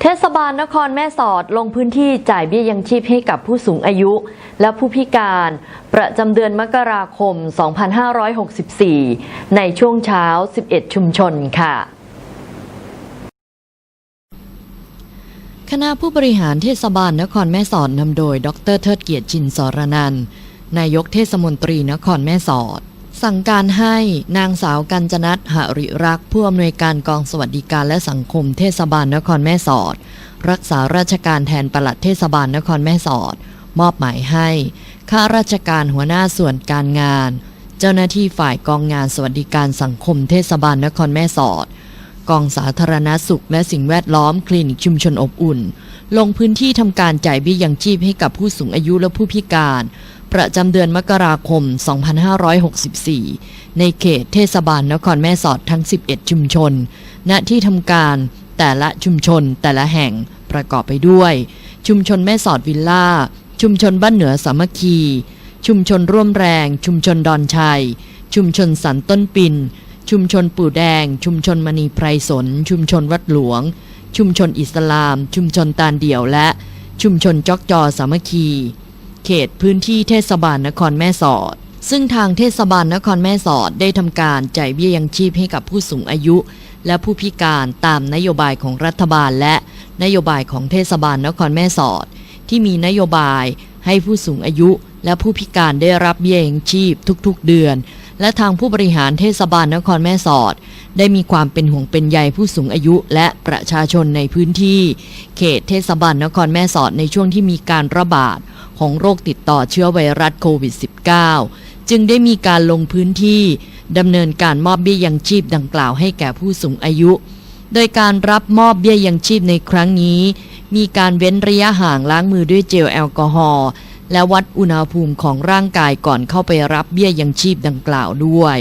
เทศบาลนครแม่สอดลงพื้นที่จ่ายเบี้ยยังชีพให้กับผู้สูงอายุ และผู้พิการ ประจำเดือนมกราคม 2564 ในช่วงเช้า 11 ชุมชนค่ะคณะผู้บริหารเทศบาลนครแม่สอดนำโดย ดรเทิดเกียรติชินสรนันนายกเทศมนตรีนครแม่สอด สั่งการให้นางสาวกัญจนัทหริรักษ์ผู้อำนวยการกองสวัสดิการและสังคมเทศบาลนครแม่สอด รักษาราชการแทนปลัดเทศบาลนครแม่สอด มอบหมายให้ข้าราชการหัวหน้าส่วนการงาน เจ้าหน้าที่ฝ่ายกองงานสวัสดิการสังคมเทศบาลนครแม่สอด กองสาธารณสุขและสิ่งแวดล้อมคลินิกชุมชนอบอุ่น ลงพื้นที่ทำการจ่ายเบี้ยยังชีพให้กับผู้สูงอายุและผู้พิการ ประจำเดือนมกราคม 2564 ในเขตเทศบาลนครแม่สอดทั้ง 11 ชุมชน ณ ที่ทำการแต่ละชุมชนแต่ละแห่งประกอบไปด้วย ชุมชนแม่สอดวิลล่า ชุมชนบ้านเหนือสามัคคี ชุมชนร่วมแรง ชุมชนดอนชัย ชุมชนสันต้นปิน ชุมชนปู่แดง ชุมชนมณีไพรสน ชุมชนวัดหลวง ชุมชนอิสลาม ชุมชนตาลเดี่ยวและชุมชนจอกจอสามัคคี เขตพื้นที่เทศบาลนครแม่สอด ซึ่งทางเทศบาลนครแม่สอดได้ทำการจ่ายเบี้ยยังชีพให้กับผู้สูงอายุ และผู้พิการตามนโยบายของรัฐบาลและนโยบายของเทศบาลนครแม่สอด ที่มีนโยบายให้ผู้สูงอายุและผู้พิการได้รับเบี้ยยังชีพทุกๆเดือน และทางผู้บริหารเทศบาลนครแม่สอด ได้มีความเป็นห่วงเป็นใยผู้สูงอายุและประชาชนในพื้นที่ เขตเทศบาลนครแม่สอดในช่วงที่มีการระบาด ของโรคติดต่อเชื้อไวรัสโควิด -19 จึงได้มีการลงพื้นที่ดำเนินการมอบเบี้ยยังชีพดังกล่าวให้แก่ผู้สูงอายุ โดยการรับมอบเบี้ยยังชีพในครั้งนี้ มีการเว้นระยะห่างล้างมือด้วยเจลแอลกอฮอล์และวัดอุณหภูมิของร่างกายก่อนเข้าไปรับเบี้ยยังชีพดังกล่าวด้วย